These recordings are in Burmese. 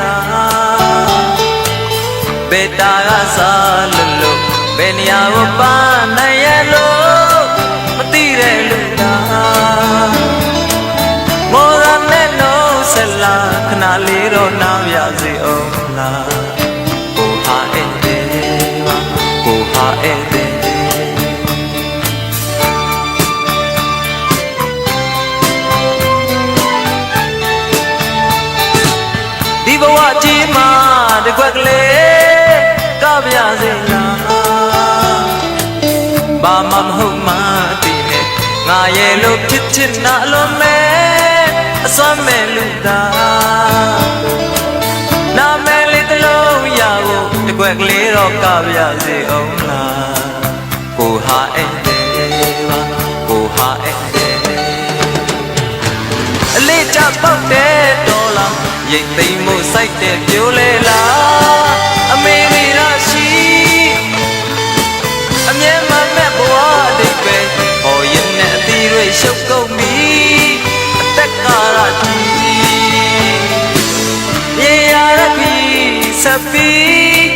နာဘေတာကစားလို့လို့ဘယ်နေရာကိုပါနိုင်ရလို့မသိတဲ့လူနာမောရနဲ့လို့ဆက်လာခဏလေးတော့နောက်ရစီအောင်လား ကွက်ကလေးကပြစေလားဘာမှမဟုတ်မှတည်နဲ့ငါရဲ့လို့ဖြစ်ချင်တာအလုံးမဲ့အစွမ်းမဲ့လူသားနာမည်လေးတစ်လုံးရဖို့တကွက်ကလေးတော့ကပြစေအောင်လားကိုဟာအဲ့တဲ့ ရိတ်သိမ်းမှုစိုက်တဲ့ပြိုးလေလားအမေရီရရှိအမြဲမှမဲ့ဘဝအတိတ်ပဲဟောရင်နဲ့အသီးတွေရှုပ်ကုန်ပြီအသက်ကာရကြီးရေရရပြီဆက်ပြီး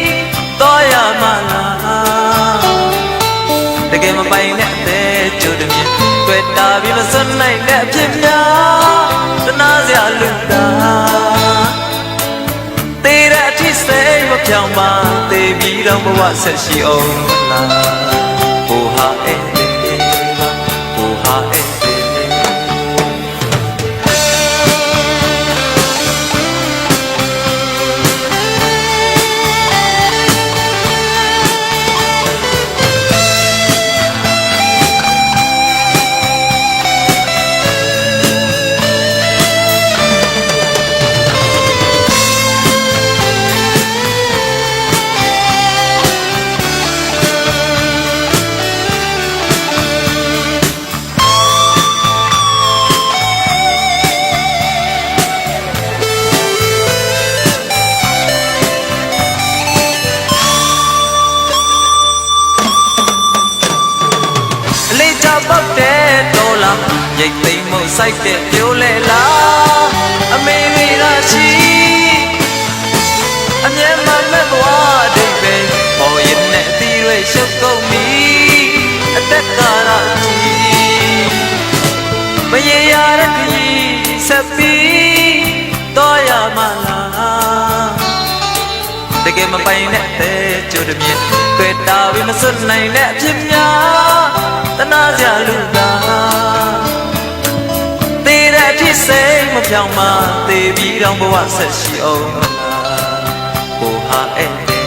တော့ရမလားတကယ်မပိုင်တဲ့အသေးကျိုးတမြင်တွေ့တာပြီးမစွန့်နိုင်တဲ့အဖြစ်များ စိတ်မပြောင်းပါတေးပြီးတော့ဘဝဆက်ရှိအောင်မလားဟိုဟာအဲ့ဒီဟိုဟာအဲ့ ပောက်တဲ့ဒေါ်လာရိတ်သိမ်းမှုစိုက်တဲ့ပြိုးလေလားအမေရီရရှိအမြဲမှမဲ့ဘဝအတိတ်ပဲဟောရင်နဲ့အသီးတွေရှုပ်ကုန်ပြီအသက်ကာရကြီးမရေရတဲ့ခရီးဆက်ပြီးတော့ရမလားတကယ်မပိုင်တဲ့ကျိုးတမြင်တွေ့တာပြီးမစွတ်နိုင်တဲ့အဖြစ်များ စိတ်မပြောင်းမသေးပြီးတော့ဘဝဆက်ရှိအောင်မလားကိုဟာအဲ့